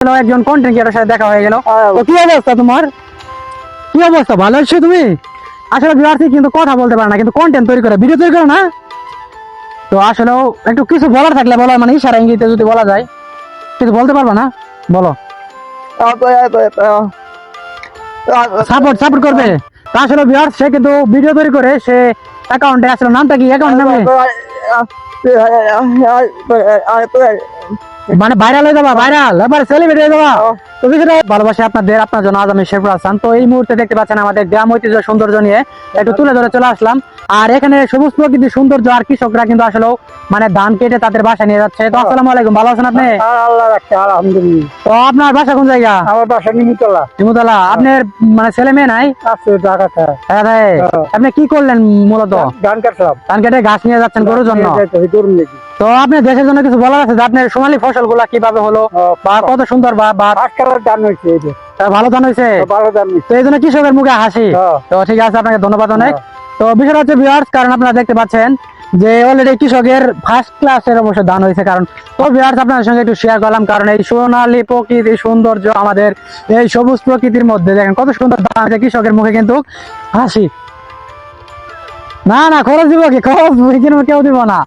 আসলে একজন content creator সাথে দেখা হয়ে গেল হ্যাঁ। তো কি অবস্থা তোমার কি অবস্থা ভালো আছো তুমি আসলে বিরার্থী কিন্তু কথা বলতে পারে না কিন্তু কন্টেন্ট তৈরি করে ভিডিও তৈরি করে না তো আসলেও একটু কিছু বলার থাকলে বলো মানে ইশারা ইঙ্গিতে যদি বলা যায় কিছু বলতে পারবা না বলো সাপোর্ট সাপোর্ট করবে তা আসলে বিহার সে কিন্তু ভিডিও তৈরি করে সে অ্যাকাউন্টে আসলে নামটা কি অ্যাকাউন্ট নামে মানে ভাইরাল হয়ে যাবা ভাইরাল এবার সেলিব্রিটি হয়ে যাবা। তো বিষয়টা ভালোবাসে আপনাদের আপনার জন্য আজ আমি শেরপুর হাসান তো এই মুহূর্তে দেখতে পাচ্ছেন আমাদের গ্রাম ঐতিহ্য সৌন্দর্য নিয়ে একটু তুলে ধরে চলে আসলাম। আর এখানে সবুজ প্রকৃতি সৌন্দর্য আর কৃষকরা কিন্তু আসলে মানে ধান কেটে তাদের বাসায় নিয়ে যাচ্ছে। তো আসসালামু আলাইকুম ভালো আছেন আপনি? আল্লাহ রাখছে আলহামদুলিল্লাহ। তো আপনার বাসা কোন জায়গা? আমার বাসা নিমিতলা। হিমুতলা আপনার মানে ছেলে মেয়ে নাই? আছে ঢাকাতে। হ্যাঁ ভাই। হ্যাঁ। আপনি কি করলেন মূলত? গান কাটলাম। ধান কেটে গাছ নিয়ে যাচ্ছেন গরুর জন্য? গরুর নাকি তো আপনি দেশের জন্য কিছু বলার আছে যে আপনার সোনালী ফসলগুলা কীভাবে হলো? বা কত সুন্দর বা বা পাঁচ হয়েছে এই যে। ভালো ধান হয়েছে? ভালো তো এই জন্য কৃষকের মুখে হাসি। তো ঠিক আছে আপনাকে ধন্যবাদ অনেক। তো বিষয়টা হচ্ছে ভিউয়ার্স কারণ আপনারা দেখতে পাচ্ছেন যে অলরেডি কৃষকের ফার্স্ট ক্লাসের অবশ্য দান হয়েছে। কারণ তো ভিউয়ার্স আপনাদের সঙ্গে একটু শেয়ার করলাম কারণ এই সোনালী প্রকৃতি সৌন্দর্য আমাদের এই সবুজ প্রকৃতির মধ্যে দেখেন কত সুন্দর দান হয়েছে কৃষকের মুখে কিন্তু হাসি। না না খরচ দিব কি? খরচ কেউ দিব না।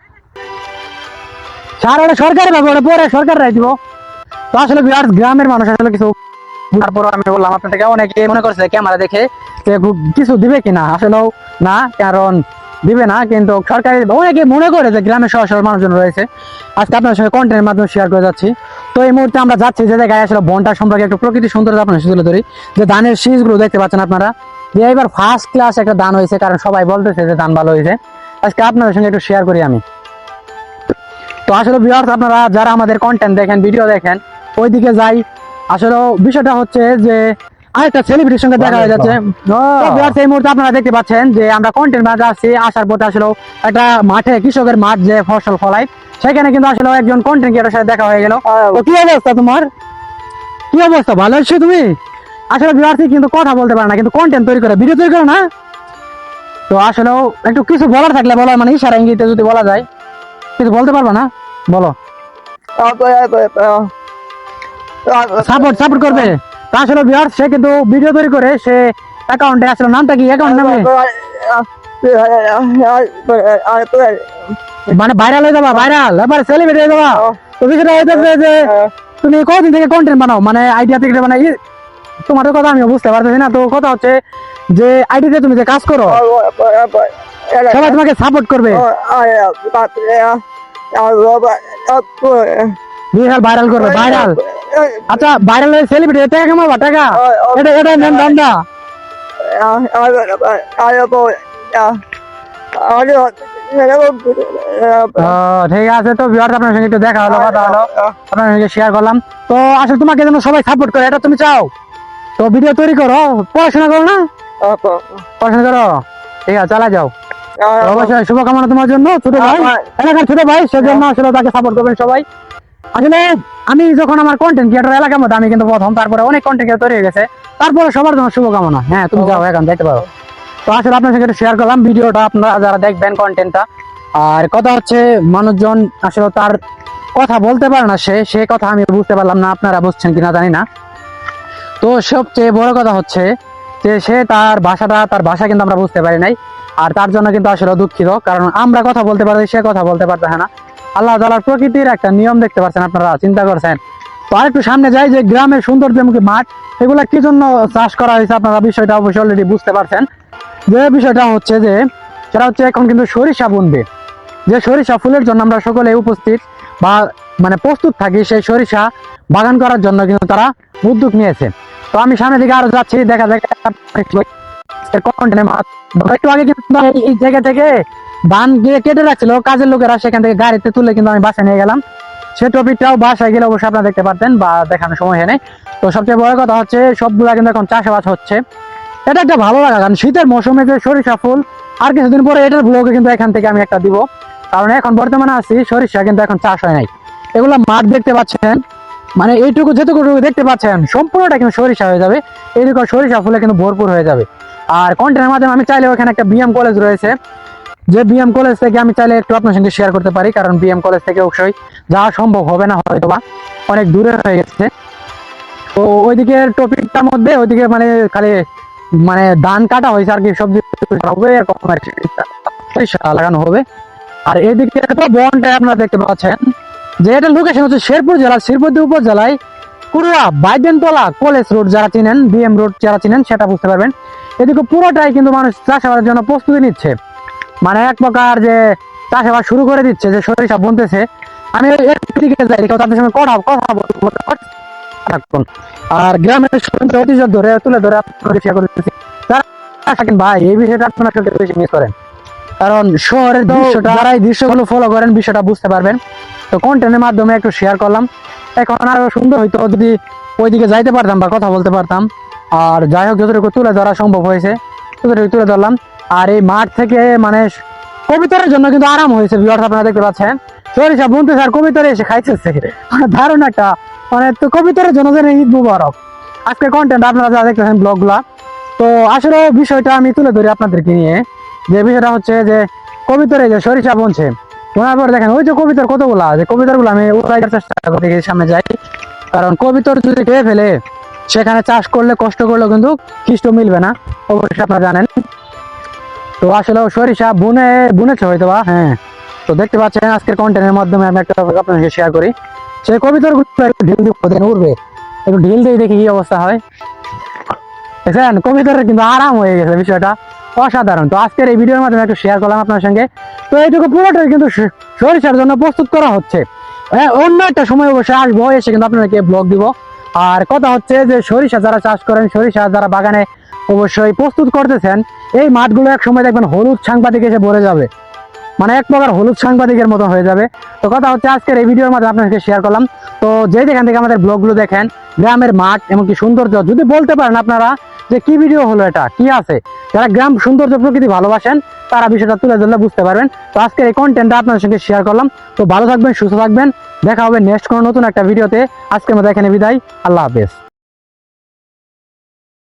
সার ওটা সরকারি পাবে ওটা পরে সরকাররাই দিব। তো আসলে বিরাট গ্রামের মানুষ, আসলে কিছু তারপর আমি বললাম, আপনাদেরকে অনেকে মনে করছে ক্যামেরা দেখে কিছু দিবে কিনা? আসলেও না, কারণ দিবে না, কিন্তু সরকারি অনেকে মনে করে যে গ্রামের সহ সরল মানুষজন রয়েছে। আজকে আপনার সঙ্গে কন্টেন্টের মাধ্যমে শেয়ার করে যাচ্ছি। তো এই মুহূর্তে আমরা যাচ্ছি যে জায়গায়, আসলে বনটা সম্পর্কে একটু প্রকৃতি সৌন্দর্য আপনার তুলে ধরি। যে ধানের শীষগুলো দেখতে পাচ্ছেন আপনারা। যে এবার ফার্স্ট ক্লাস একটা ধান হয়েছে, কারণ সবাই বলতেছে যে ধান ভালো হয়েছে। আজকে আপনাদের সঙ্গে একটু শেয়ার করি আমি। তো আসলে ভিউয়ার্স আপনারা যারা আমাদের কন্টেন্ট দেখেন ভিডিও দেখেন ওইদিকে যাই। আসলে বিষয়টা হচ্ছে যে আরেকটা সেলিব্রিটির সঙ্গে দেখা হয়ে যাচ্ছে। এই মুহূর্তে আপনারা দেখতে পাচ্ছেন যে আমরা কন্টেন্ট মাঝে আসছি আসার পথে আসলে একটা মাঠে কৃষকের মাঠ যে ফসল ফলায় সেখানে কিন্তু আসলে একজন কন্টেন্ট ক্রিয়েটার সাথে দেখা হয়ে গেল। তো কি অবস্থা তোমার? কি অবস্থা? ভালো আছো তুমি? আসলে বিহার্থী কিন্তু কথা বলতে পারে না কিন্তু কন্টেন্ট তৈরি করে ভিডিও তৈরি করে না। তো আসলেও একটু কিছু বলার থাকলে বলো মানে ইশারা ইঙ্গিতে যদি বলা যায়। কিছু বলতে পারবা না? বলো। সাপোর্ট সাপোর্ট করবে। আসলে বিহার সে কিন্তু ভিডিও তৈরি করে, সে অ্যাকাউন্টে আসলে। নামটা কি? অ্যাকাউন্ট নামে মানে ভাইরাল হয়ে যাবা ভাইরাল এবার সেলিব্রিটি হয়ে যাবা। তো বিষয়টা হইতেছে যে, তুমি কতদিন থেকে কন্টেন্ট বানাও? মানে আইডিয়া থেকে মানে তোমার কথা আমি বুঝতে পারতেছি না। তো কথা হচ্ছে যে আইডিতে তুমি যে কাজ করো সবাই তোমাকে সাপোর্ট করবে। বিশাল ভাইরাল করবে ভাইরাল আচ্ছা ভাইরাল হয়ে সেলিব্রিটি টাকা কামাবা টাকা? এটা এটা নেন ধান্দা ও, ঠিক আছে তো ভিউয়ার্স আপনার সঙ্গে একটু দেখা হলো কথা হলো। আপনার সঙ্গে শেয়ার করলাম। তো আসলে তোমাকে যেন সবাই সাপোর্ট করে এটা তুমি চাও? তো ভিডিও তৈরি করো পড়াশোনা করো না? পড়াশোনা করো? ঠিক আছে চালা যাও। অবশ্যই শুভকামনা তোমার জন্য ছোট ভাই। এলাকার ছোট ভাই সেজন্য আসলে তাকে সাপোর্ট করবেন সবাই। আসলে আমি যখন আমার কন্টেন্ট ক্রিয়েটর এলাকার মধ্যে আমি কিন্তু প্রথম তারপরে অনেক কন্টেন্ট ক্রিয়েটর তৈরি হয়ে গেছে। তারপরে সবার জন্য শুভকামনা। হ্যাঁ তুমি যাও এখন দেখতে পারো। তো আসলে আপনার সঙ্গে শেয়ার করলাম ভিডিওটা আপনারা যারা দেখবেন কন্টেন্টটা আর কথা হচ্ছে মানুষজন আসলে তার কথা বলতে পারে না সে সে কথা আমি বুঝতে পারলাম না আপনারা বুঝছেন কিনা জানি না। তো সবচেয়ে বড় কথা হচ্ছে যে সে তার ভাষাটা তার ভাষা কিন্তু আমরা বুঝতে পারি নাই। আর তার জন্য কিন্তু আসলে দুঃখিত, কারণ আমরা কথা বলতে পারি সে কথা বলতে পারতেছে না? আল্লাহ তালার প্রকৃতির একটা নিয়ম দেখতে পাচ্ছেন আপনারা, চিন্তা করছেন। তো আরেকটু সামনে যাই, যে গ্রামের সৌন্দর্যমুখী মাঠ, এগুলা কি জন্য চাষ করা হয়েছে আপনারা বিষয়টা অবশ্যই অলরেডি বুঝতে পারছেন। যে বিষয়টা হচ্ছে যে, সেটা হচ্ছে এখন কিন্তু সরিষা বুনবে। যে সরিষা ফুলের জন্য আমরা সকলে উপস্থিত বা মানে প্রস্তুত থাকি, সেই সরিষা বাগান করার জন্য কিন্তু তারা উদ্যোগ নিয়েছে। তো আমি সামনের দিকে আরও যাচ্ছি, দেখা যাক। চাষাবাদ হচ্ছে। এটা একটা ভালো লাগা, কারণ শীতের মৌসুমে যে সরিষা ফুল, আর কিছুদিন পরে এটার ব্লগে কিন্তু এখান থেকে আমি একটা দিব। কারণ এখন বর্তমানে আছি, সরিষা কিন্তু এখন চাষ হয় নাই। এগুলা মাঠ দেখতে পাচ্ছেন। মানে এইটুকু যেটুকু দেখতে পাচ্ছেন, সম্পূর্ণটা কিন্তু সরিষা হয়ে যাবে। এইরকম সরিষা ফুলে কিন্তু ভরপুর হয়ে যাবে। আর কন্টেন্টের মাধ্যমে আমি চাইলে ওখানে একটা বিএম কলেজ রয়েছে। যে বিএম কলেজ থেকে আমি চাইলে একটু আপনার সঙ্গে শেয়ার করতে পারি, কারণ বিএম কলেজ থেকে অবশ্যই যাওয়া সম্ভব হবে না হয়তো বা অনেক দূরে হয়ে গেছে। তো ওইদিকে টপিকটার মধ্যে, ওইদিকে মানে খালি মানে ধান কাটা হয়েছে আর কি, সবজি হবে এরকম লাগানো হবে। আর এদিকে তো বনটা আপনারা দেখতে পাচ্ছেন, যে এটা লোকেশন হচ্ছে শেরপুর জেলা, শেরপুর উপজেলায় কুড়ুয়া, বাইদেনতলা কলেজ রোড যারা চিনেন বিএম রোড যারা চিনেন, সেটা বুঝতে পারবেন। এদিকে পুরোটাই কিন্তু মানুষ চাষাবাদের জন্য প্রস্তুতি নিচ্ছে। মানে এক প্রকার যে চাষাবাদ শুরু করে দিচ্ছে যে সরিষা বুনতেছে। আমি এদিকে যাই তাদের সঙ্গে কথা কথা থাকুন। আর গ্রামের সঙ্গে ধরে তুলে ধরে শেয়ার করতেছি। থাকেন ভাই এই বিষয়টা আপনারা আসলে বেশি মিস করেন। কারণ শহরের দৃশ্যটা যারা এই দৃশ্যগুলো ফলো করেন বিষয়টা বুঝতে পারবেন। তো কন্টেন্টের মাধ্যমে একটু শেয়ার করলাম। এখন আরও সুন্দর হইতো যদি ওইদিকে যাইতে পারতাম বা কথা বলতে পারতাম। আর যাই হোক, যতটুকু তুলে ধরা সম্ভব হয়েছে, ততটুকু তুলে ধরলাম। আর এই মাঠ থেকে মানে কবিতরের জন্য কিন্তু আরাম হয়েছে ভিউয়ার্স আপনারা দেখতে পাচ্ছেন। সরিষা বুনতেছে আর কবিতরে এসে খাইতেছে। মানে দারুণ মানে তো কবিতরের জন্য যেন ঈদ মুবারক। আজকে কন্টেন্ট আপনারা যা দেখতেছেন ব্লগগুলা তো আসলে বিষয়টা আমি তুলে ধরি আপনাদেরকে নিয়ে। যে বিষয়টা হচ্ছে যে, কবিতরে যে সরিষা বুনছে বোনার পর দেখেন, ওই যে কবিতার কতগুলা, যে কবিতরগুলো আমি উড়াইবার চেষ্টা করি দেখি সামনে যাই। কারণ কবিতর যদি খেয়ে ফেলে সেখানে চাষ করলে কষ্ট করলেও কিন্তু খ্রিস্ট মিলবে না অবশ্যই আপনারা জানেন। তো আসলে সরিষা বুনে বুনেছে হয়তো বা হ্যাঁ। তো দেখতে পাচ্ছেন আজকের কন্টেন্টের মাধ্যমে আমি একটা আপনাকে শেয়ার করি। সেই কবিতর ঢিল দেখেন উঠবে একটু ঢিল দিয়ে দেখি কি অবস্থা হয়। দেখছেন কবিতরের কিন্তু আরাম হয়ে গেছে বিষয়টা অসাধারণ। তো আজকের এই ভিডিওর মাধ্যমে একটু শেয়ার করলাম আপনার সঙ্গে। তো এইটুকু পুরোটাই কিন্তু সরিষার জন্য প্রস্তুত করা হচ্ছে। হ্যাঁ, অন্য একটা সময় অবশ্যই আসব এসে কিন্তু আপনাদেরকে ব্লগ দিব। আর কথা হচ্ছে যে সরিষা যারা চাষ করেন, সরিষা যারা বাগানে অবশ্যই প্রস্তুত করতেছেন, এই মাঠগুলো এক সময় দেখবেন হলুদ সাংবাদিক এসে ভরে যাবে। মানে এক প্রকার হলুদ সাংবাদিকের মতো হয়ে যাবে। তো কথা হচ্ছে আজকের এই ভিডিওর মাধ্যমে আপনাদেরকে শেয়ার করলাম। তো যে যেখান থেকে আমাদের ব্লগগুলো দেখেন, গ্রামের মাঠ এমনকি সৌন্দর্য, যদি বলতে পারেন আপনারা যে কি ভিডিও হলো এটা, কি আছে? যারা গ্রাম সৌন্দর্য প্রকৃতি ভালোবাসেন, তারা বিষয়টা তুলে ধরলে বুঝতে পারবেন। তো আজকের এই কন্টেন্টটা আপনাদের সঙ্গে শেয়ার করলাম। তো ভালো থাকবেন, সুস্থ থাকবেন। দেখা হবে নেক্সট কোনো নতুন একটা ভিডিওতে আজকের মতো এখানে বিদায়। আল্লাহ হাফেজ।